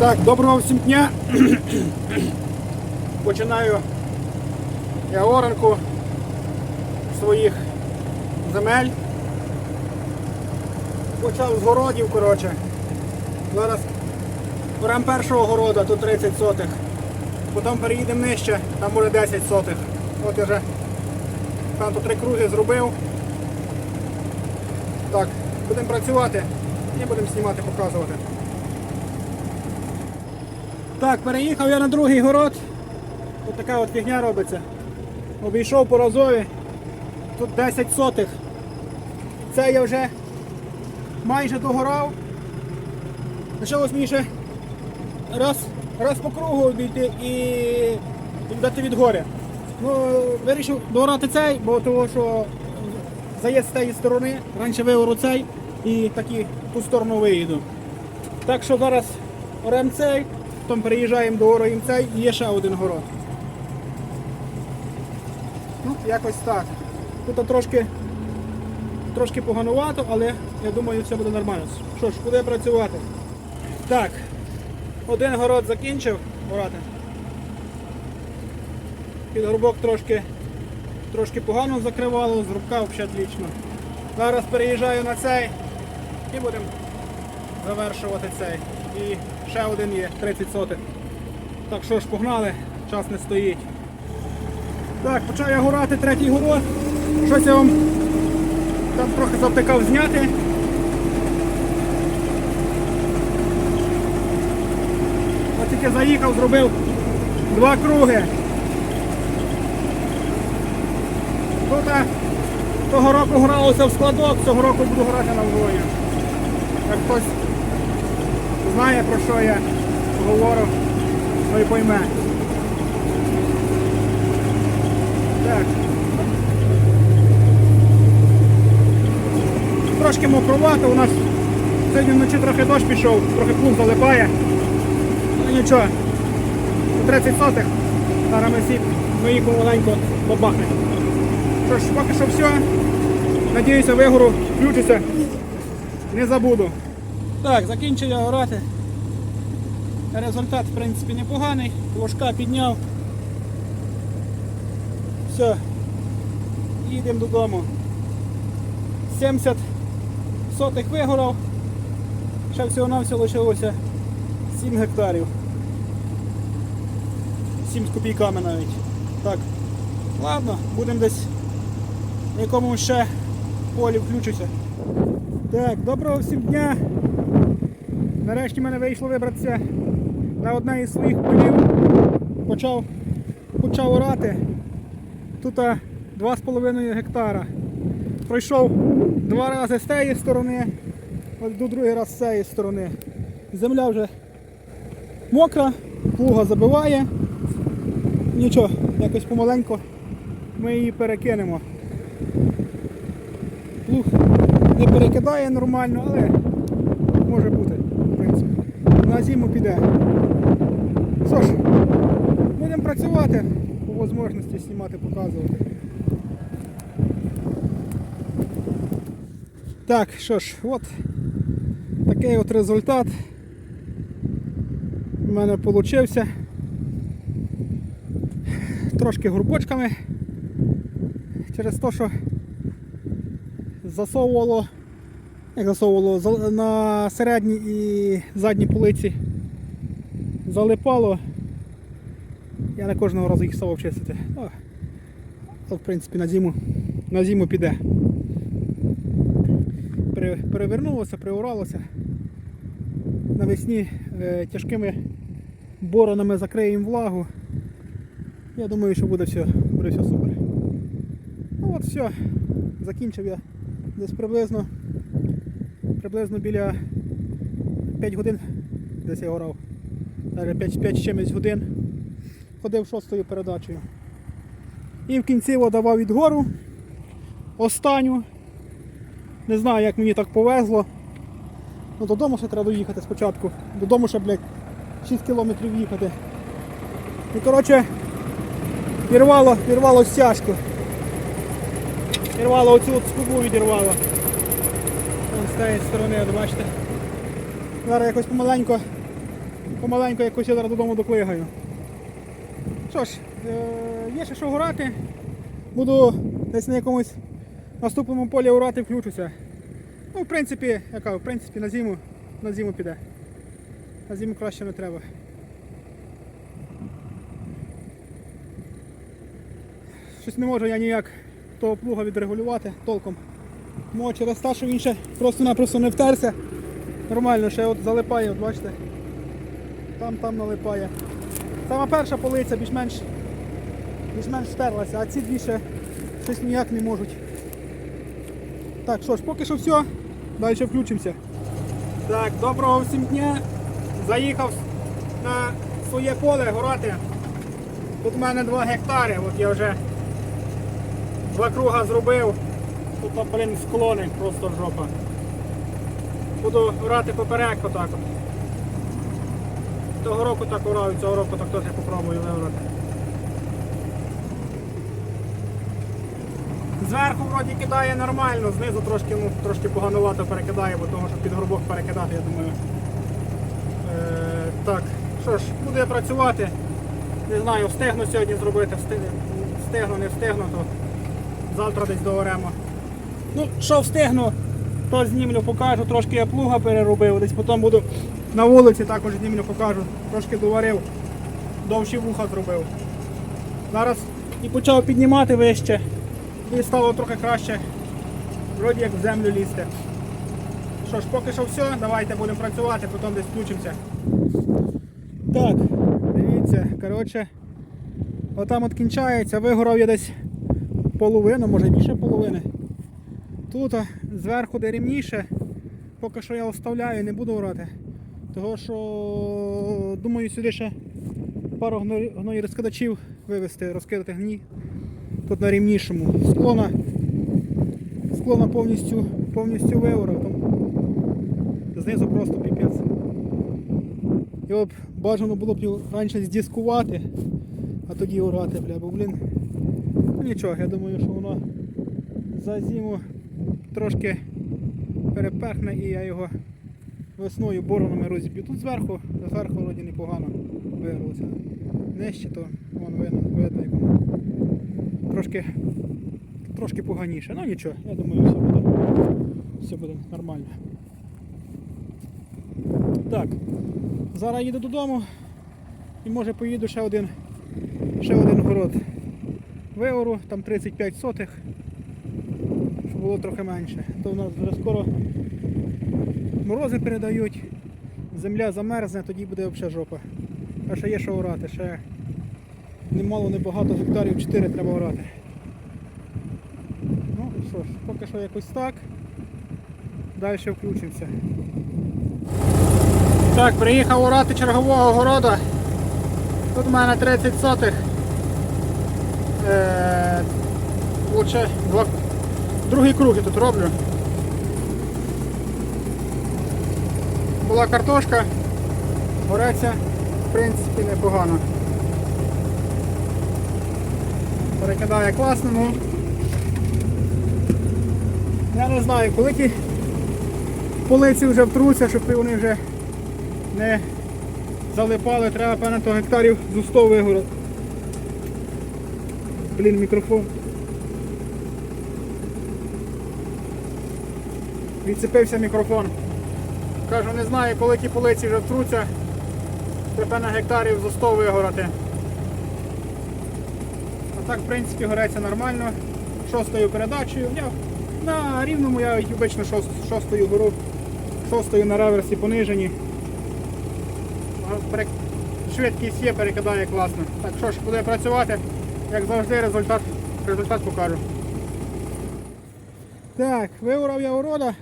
Так, доброго всім дня. Починаю я оранку своїх земель. Почав з городів, коротше. Зараз беремо першого города, тут 30 сотих. Потім переїдемо нижче, там буде 10 сотих. От я вже там тут три круги зробив. Так, будемо працювати і будемо знімати, показувати. Так, переїхав я на другий город. Тут така от фігня робиться. Обійшов по розові. Тут 10 сотих. Це я вже майже догорав. Лишилось мені ще раз, раз по кругу обійти і віддати від горя. Ну, вирішив догорати цей, бо того, що заїзд з тієї сторони, раніше виору цей і такі в ту сторону виїду. Так що зараз орем цей, потім переїжджаємо до Ороїм цей і є ще один город. Ну, якось так. Тут трошки, трошки поганувато, але я думаю, все буде нормально. Що ж, куди працювати? Так, один город закінчив орати. Під горбок трошки, трошки погано закривало, з рубка взагалі отлично. Зараз переїжджаю на цей і будемо завершувати цей. І ще один є, 30 сотих. Так що ж, погнали, час не стоїть. Так, почав я горати третій город. Щось я вам там трохи завтикав зняти. Ось тільки заїхав, зробив два круги. Тут того року гралося в складок, цього року буду грати на вгою. Як хтось знає про що я говорю, той пойме. Так. Трошки мокровато, у нас сьогодні вночі трохи дощ пішов, трохи плуг залипає. Ну нічого, у 30 сотих, зараз ми всі ми їх помаленько побахнемо. Що ж, поки що все. Надіюся, вигору включуся. Не забуду. Так, закінчив орати. Результат, в принципі, непоганий. Ложка підняв. Все. Їдемо додому. 70 сотих вигорав. Ще всього-навсього лишилося 7 гектарів. 7 з копійками навіть. Так. Ладно, будемо десь в якомусь ще полі включуся. Так, доброго всім дня. Нарешті мене вийшло вибратися на одне із своїх полів. Почав, почав орати. Тут 2,5 гектара. Пройшов два рази з тієї сторони, до другий раз з цієї сторони. Земля вже мокра, плуга забиває. Нічого, якось помаленько ми її перекинемо. Плуг не перекидає нормально, але може бути. Зиму піде. Що ж, будемо працювати, по можливості знімати, показувати. Так, що ж, от такий от результат у мене вийшов. Трошки горбочками через те, що засовувало, як засовувало на середній і задній полиці залипало. Я не кожного разу їх совав чистити. Але, в принципі на зиму, на зиму піде. Перевернулося, приуралося. Навесні е, тяжкими боронами закриємо влагу. Я думаю, що буде все, буде все супер. Ну от все. Закінчив я десь приблизно приблизно біля 5 годин десь я горав. Навіть 5, 5 чимось годин. Ходив шостою передачею. І в кінці давав відгору останню. Не знаю, як мені так повезло. Ну додому ще треба доїхати спочатку. Додому ще, блядь, 6 кілометрів їхати. І коротше, Пірвало, пірвало стяжку. Пірвало оцю от скобу відірвало. З цієї сторони, от бачите. Зараз якось помаленько помаленьку якось я зараз додому доклигаю. Що ж, е, є ще що горати. Буду десь на якомусь наступному полі урати, включуся. Ну, в принципі, яка, в принципі, на зиму, на зиму піде. На зиму краще не треба. Щось не можу я ніяк того плуга відрегулювати толком. Може через те, що він ще просто-напросто не втерся. Нормально, ще от залипає, от бачите. Там там налипає. Сама перша полиця більш-менш більш-менш втерлася, а ці дві ще щось ніяк не можуть. Так, що ж, поки що все, далі включимося. Так, доброго всім дня. Заїхав на своє поле горати. Тут в мене 2 гектари, от я вже два круга зробив. Тут, блін, склони, просто жопа. Буду грати поперек отак. Того року так урав, цього року так теж попробую виграти. Зверху вроді кидає нормально, знизу трошки, ну, трошки поганувато перекидає, бо того, що під горбок перекидати, я думаю. Е, так, що ж, буду я працювати. Не знаю, встигну сьогодні зробити, встигну, не встигну, то завтра десь договоримо. Ну, що встигну, то знімлю, покажу, трошки я плуга переробив, десь потім буду на вулиці також знімлю, покажу, трошки доварив, довші вуха зробив. Зараз і почав піднімати вище і стало трохи краще, вроді як в землю лізти. Що ж, поки що все, давайте будемо працювати, потім десь включимося. Так, дивіться, коротше, отам от кінчається, вигорав я десь половину, може більше половини. Тут зверху де рівніше, поки що я оставляю, не буду орати. Того що думаю сюди ще пару гно- гноїрозкидачів вивезти, розкидати гній. Тут на рівнішому. Склона, склона повністю, повністю виорав. Знизу просто піпець. Його б бажано було б раніше здіскувати, а тоді орати, бля, бо блін. Ну нічого, я думаю, що воно за зиму трошки переперхне і я його весною боронами розіб'ю. Тут зверху, зверху вроді непогано вирвалося. Нижче то вон видно, видно як воно трошки, трошки поганіше. Ну нічого, я думаю, все буде, все буде нормально. Так, зараз їду додому і може поїду ще один, ще один город. Виору, там 35 сотих, було трохи менше. То в нас вже скоро морози передають, земля замерзне, тоді буде взагалі жопа. А ще є що орати, ще немало, небагато гектарів 4 треба орати. Ну що ж, поки що якось так. Далі включимося. Так, приїхав орати чергового города. Тут у мене 30 сотих. Е, лучше другий круг я тут роблю. Була картошка, гореться в принципі непогано. Перекидає класно, ну я не знаю, коли ті полиці вже втруться, щоб вони вже не залипали, треба певно то гектарів з 100 вигород. Блін, мікрофон. Відцепився мікрофон. Кажу, не знаю, коли ті полиці вже втруться, треба певно гектарів з 100 вигорати. А так, в принципі, гореться нормально. Шостою передачею. Я на рівному я обично шост, шостою гору, шостою на реверсі понижені. Швидкість є, перекидає класно. Так що ж, буду я працювати, як завжди, результат, результат покажу. Так, виурав я урода.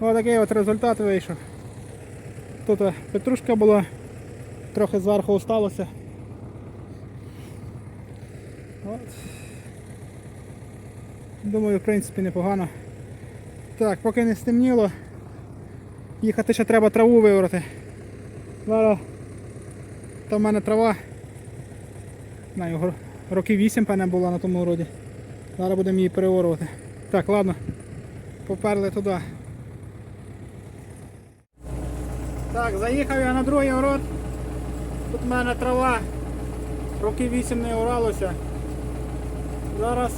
Ось такий от результат вийшов. Тут е, петрушка була, трохи зверху осталося. От. Думаю, в принципі, непогано. Так, поки не стемніло, їхати ще треба траву виорати. Зараз там в мене трава. Знаю, років 8 певне була на тому городі. Зараз будемо її переорувати. Так, ладно. Поперли туди. Так, заїхав я на другий город. Тут в мене трава. Роки 8 не оралося. Зараз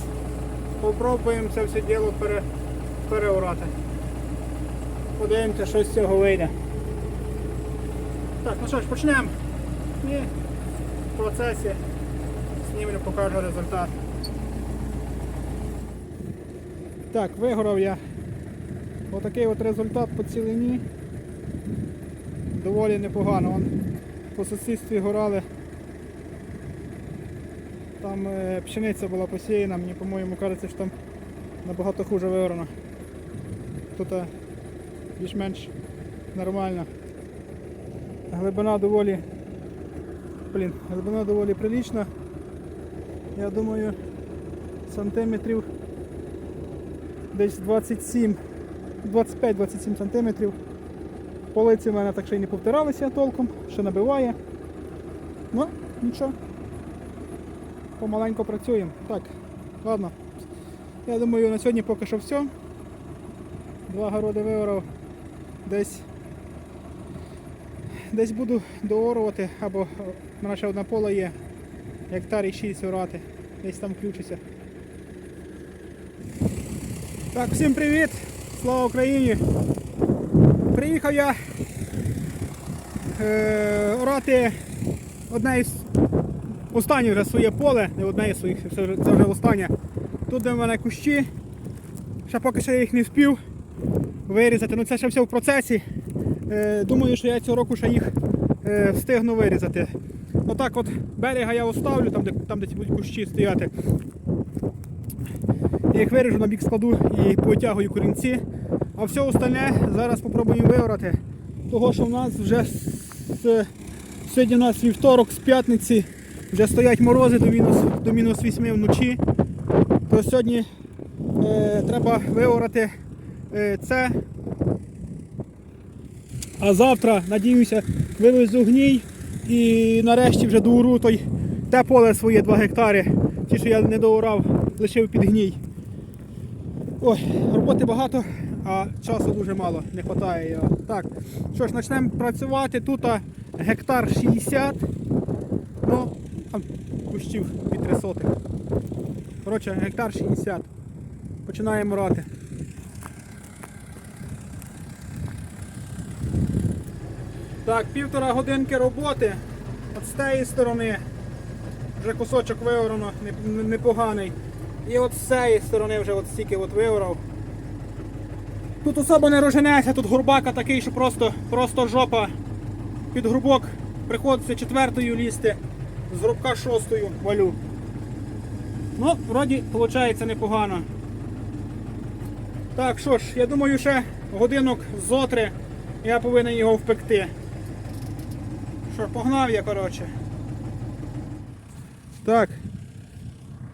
попробуємо це все діло пере, переорати. Подивимося, що з цього вийде. Так, ну що ж, почнемо. І в процесі знімлю, покажу результат. Так, вигорав я. Отакий от результат по цілині. Доволі непогано. Вон по сусідстві горали. Там е, пшениця була посіяна, мені по-моєму кажеться, що там набагато хуже вигорано. Тут е, більш-менш нормально. Глибина доволі. Блін, глибина доволі прилічна. Я думаю, сантиметрів десь 27, 25-27 сантиметрів. Полиці в мене так ще й не повтиралися толком, ще набиває. Ну, нічого. Помаленько працюємо. Так, ладно. Я думаю, на сьогодні поки що все. Два городи виорав. Десь десь буду доорувати, або в мене ще одна поле є. Гектарі 6 орати. Десь там включуся. Так, всім привіт! Слава Україні! Приїхав я е, орати одне із останнє вже своє поле, не одне із своїх, це вже, це вже останнє. Тут де в мене кущі. Ще поки що я їх не вспів вирізати, ну це ще все в процесі. Е, думаю, що я цього року ще їх е, встигну вирізати. Отак от берега я оставлю, там де, там, де ці будуть кущі стояти. Я їх виріжу на бік складу і потягую корінці. А все остальне зараз спробуємо виорати. Того, що в нас вже з, сьогодні у нас вівторок з п'ятниці вже стоять морози до мінус, до мінус 8 вночі. То сьогодні е, треба виорати е, це. А завтра, надіюся, вивезу гній і нарешті вже доуру той те поле своє 2 гектари. Ті, що я не доорав, лишив під гній. Ой, роботи багато, а часу дуже мало, не вистачає його. Так, що ж, почнемо працювати. Тут гектар 60. Ну, там кущів від 3 сотих. Коротше, гектар 60. Починаємо рати. Так, півтора годинки роботи. От з тієї сторони вже кусочок виорано, непоганий. І от з цієї сторони вже от стільки от виорав. Тут особо не роженеться, тут горбака такий, що просто, просто жопа. Під грубок приходиться четвертою лізти, з грубка шостою валю. Ну, вроді, виходить непогано. Так, що ж, я думаю, ще годинок зотри я повинен його впекти. Що, погнав я, коротше. Так.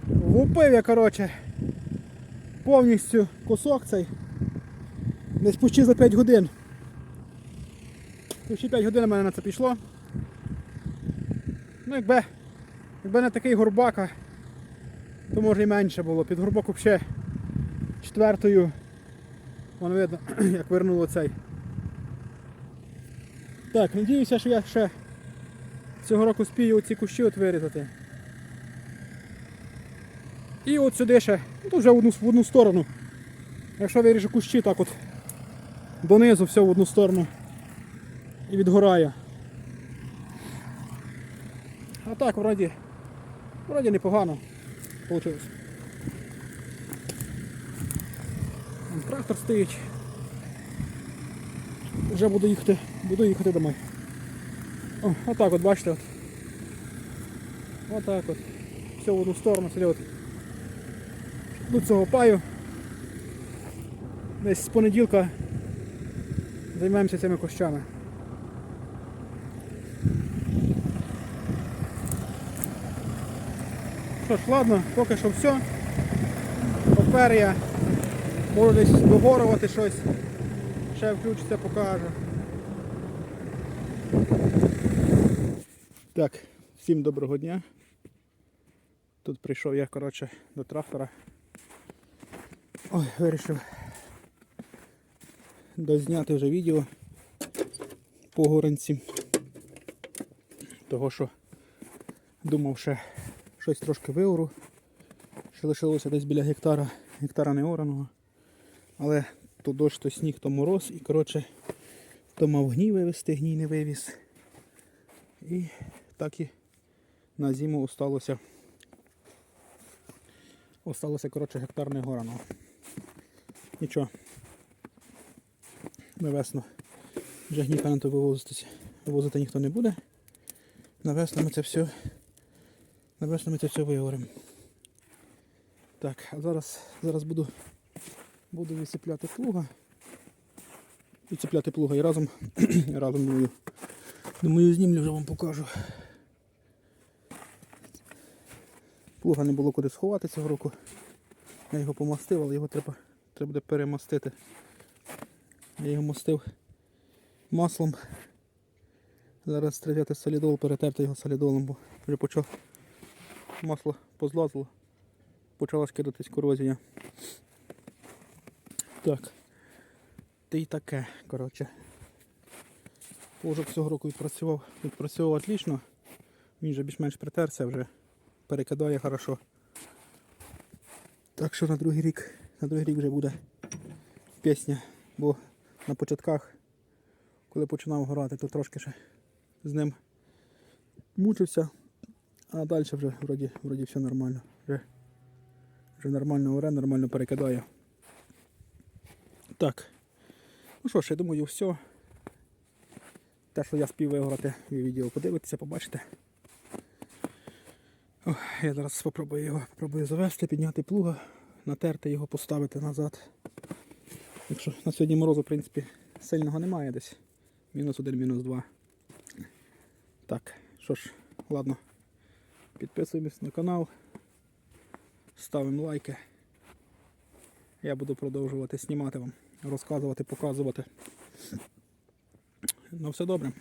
Влупив я, коротше, повністю кусок цей. Десь почти за 5 годин. Почти 5 годин у мене на це пішло. Ну якби, якби не такий горбака, то може і менше було. Під горбок взагалі четвертою. Воно видно, як вернуло цей. Так, надіюся, що я ще цього року спію ці кущі от вирізати. І от сюди ще, ну тут вже в одну, в одну сторону. Якщо виріжу кущі, так от донизу все в одну сторону і відгорає. А так вроді, вроді непогано вийшло. Трактор стоїть. Вже буду їхати, буду їхати домой. О, отак от бачите. От. Отак от. Все в одну сторону, сюди. До цього паю. Десь з понеділка займаємося цими кущами. Що ж, ладно, поки що все. Тепер я можу десь догорувати щось. Ще включиться, покажу. Так, всім доброго дня. Тут прийшов я, коротше, до трактора. Ой, вирішив дозняти вже відео по горанці. Того що думав ще щось трошки виору. Ще лишилося десь біля гектара, гектара не ораного. Але то дощ, то сніг, то мороз. І коротше, то мав гній вивезти, гній не вивіз. І так і на зиму осталося. Осталося, коротше, гектар не гораного. Нічого. На весну вже гніка на то вивозитися. Вивозити ніхто не буде. На весну ми це все. На весну ми це все виговоримо. Так, а зараз, зараз буду, буду висипляти плуга. Відцепляти плуга і разом, разом думаю, думаю, знімлю вже вам покажу. Плуга не було куди сховати цього року. Я його помастив, але його треба, треба буде перемастити. Я його мастив маслом. Зараз стріляти солідол, перетерти його солідолом, бо вже почав масло позлазило. Почала скидатись корозія. Так. Та й таке, коротше. Плужок цього року відпрацював, відпрацював отлично. Він вже більш-менш притерся вже. Перекидає хорошо. Так що на другий рік, на другий рік вже буде пісня. Бо на початках, коли починав грати, то трошки ще з ним мучився. А далі вже вроді, вроді все нормально. Вже, вже нормально оре, нормально перекидає. Так. Ну що ж, я думаю, все. Те, що я спів виграти, ви відео подивитеся, побачите. О, я зараз спробую його спробую завести, підняти плуга, натерти його, поставити назад. Якщо на сьогодні морозу, в принципі, сильного немає десь. Мінус один, мінус два. Так, що ж, ладно. Підписуємось на канал. Ставимо лайки. Я буду продовжувати знімати вам, розказувати, показувати. Ну все добре.